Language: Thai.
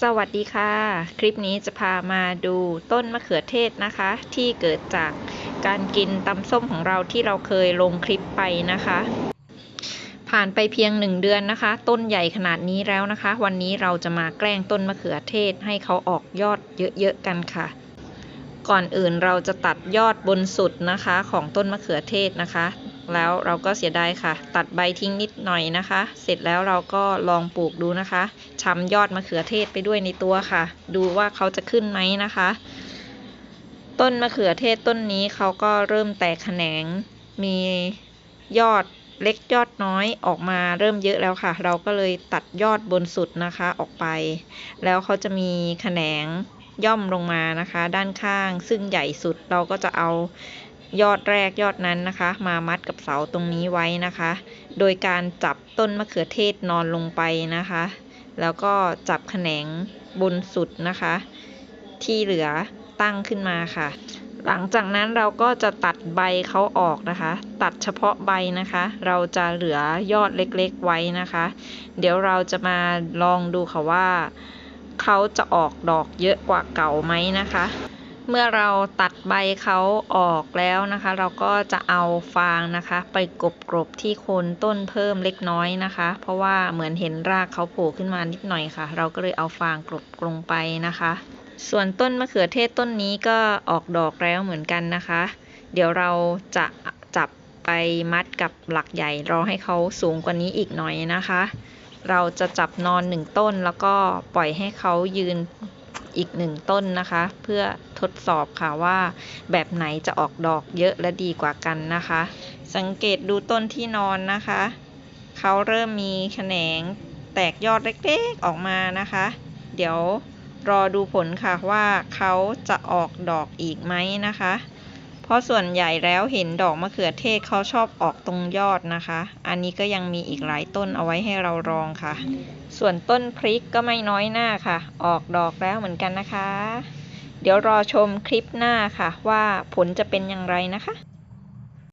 สวัสดีค่ะ คลิปนี้จะพามาดูต้นมะเขือเทศนะคะ ที่เกิดจากการกินตำส้มของเราที่เราเคยลงคลิปไปนะคะ ผ่านไปเพียงหนึ่งเดือนนะคะ ต้นใหญ่ขนาดนี้แล้วนะคะ วันนี้เราจะมาแกล้งต้นมะเขือเทศให้เขาออกยอดเยอะๆกันค่ะ ก่อนอื่นเราจะตัดยอดบนสุดนะคะของต้นมะเขือเทศนะคะ แล้วเราก็เสียดายค่ะ ตัดใบทิ้งนิดหน่อยนะคะ เสร็จแล้วเราก็ลองปลูกดูนะคะชำยอดมะเขือเทศไปด้วยในตัวค่ะ ดูว่าเขาจะขึ้นไหมนะคะ ต้นมะเขือเทศต้นนี้เขาก็เริ่มแตกแขนง มียอดเล็กยอดน้อยออกมาเริ่มเยอะแล้วค่ะ เราก็เลยตัดยอดบนสุดนะคะออกไป แล้วเขาจะมีแขนงย่อมลงมานะคะ ด้านข้างซึ่งใหญ่สุดเราก็จะเอา ยอดแรกยอดนั้นนะคะ มามัดกับเสาตรงนี้ไว้นะคะ โดยการจับต้นมะเขือเทศนอนลงไปนะคะ แล้วก็จับแขนงบนสุดนะคะ ที่เหลือตั้งขึ้นมาค่ะ หลังจากนั้นเราก็จะตัดใบเขาออกนะคะ ตัดเฉพาะใบนะคะ เราจะเหลือยอดเล็กๆไว้นะคะ เดี๋ยวเราจะมาลองดูค่ะว่าเขาจะออกดอกเยอะกว่าเก่าไหมนะคะ เมื่อเราตัดใบเขาออกแล้วนะคะ เราก็จะเอาฟางนะคะ ไปกบกรบที่โคนต้นเพิ่มเล็กน้อยนะคะ เพราะว่าเหมือนเห็นรากเขาโผล่ขึ้นมานิดหน่อยค่ะ เราก็เลยเอาฟางกลบลงไปนะคะ ส่วนต้นมะเขือเทศต้นนี้ก็ออกดอกแล้วเหมือนกันนะคะ เดี๋ยวเราจะจับไปมัดกับหลักใหญ่รอให้เขาสูงกว่านี้อีกหน่อยนะคะ เราจะจับนอนหนึ่งต้นแล้วก็ปล่อยให้เขายืน อีกหนึ่งต้นนะคะ เพื่อทดสอบค่ะว่า แบบไหนจะออกดอกเยอะและดีกว่ากันนะคะ สังเกตดูต้นที่นอนนะคะ เขาเริ่มมีแขนงแตกยอดเล็กๆออกมานะคะ เดี๋ยวรอดูผลค่ะว่าเขาจะออกดอกอีกไหมนะคะ เพราะส่วนใหญ่แล้วเห็นดอกมะเขือเทศเขาชอบออกตรงยอดนะคะ อันนี้ก็ยังมีอีกหลายต้นเอาไว้ให้เราลองค่ะ ส่วนต้นพริกก็ไม่น้อยหน้าค่ะ ออกดอกแล้วเหมือนกันนะคะ เดี๋ยวรอชมคลิปหน้าค่ะ ว่าผลจะเป็นอย่างไรนะคะ